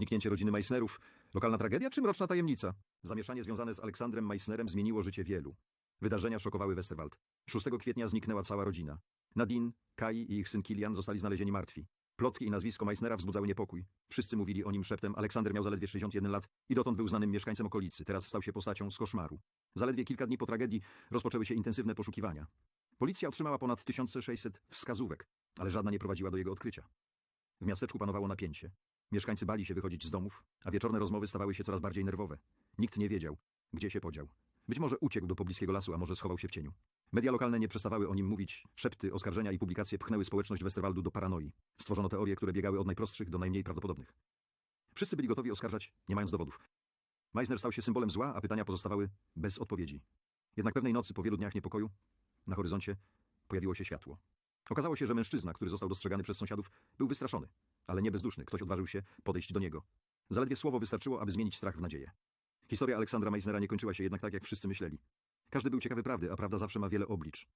Zniknięcie rodziny Meissnerów, lokalna tragedia czy mroczna tajemnica? Zamieszanie związane z Aleksandrem Meissnerem zmieniło życie wielu. Wydarzenia szokowały Westerwald. 6 kwietnia zniknęła cała rodzina. Nadine, Kai i ich syn Kilian zostali znalezieni martwi. Plotki i nazwisko Meissnera wzbudzały niepokój. Wszyscy mówili o nim szeptem. Aleksander miał zaledwie 61 lat i dotąd był znanym mieszkańcem okolicy. Teraz stał się postacią z koszmaru. Zaledwie kilka dni po tragedii rozpoczęły się intensywne poszukiwania. Policja otrzymała ponad 1600 wskazówek, ale żadna nie prowadziła do jego odkrycia. W miasteczku panowało napięcie. Mieszkańcy bali się wychodzić z domów, a wieczorne rozmowy stawały się coraz bardziej nerwowe. Nikt nie wiedział, gdzie się podział. Być może uciekł do pobliskiego lasu, a może schował się w cieniu. Media lokalne nie przestawały o nim mówić. Szepty, oskarżenia i publikacje pchnęły społeczność Westerwaldu do paranoi. Stworzono teorie, które biegały od najprostszych do najmniej prawdopodobnych. Wszyscy byli gotowi oskarżać, nie mając dowodów. Meissner stał się symbolem zła, a pytania pozostawały bez odpowiedzi. Jednak pewnej nocy, po wielu dniach niepokoju, na horyzoncie pojawiło się światło. Okazało się, że mężczyzna, który został dostrzegany przez sąsiadów, był wystraszony, ale nie bezduszny. Ktoś odważył się podejść do niego. Zaledwie słowo wystarczyło, aby zmienić strach w nadzieję. Historia Aleksandra Meissnera nie kończyła się jednak tak, jak wszyscy myśleli. Każdy był ciekawy prawdy, a prawda zawsze ma wiele oblicz.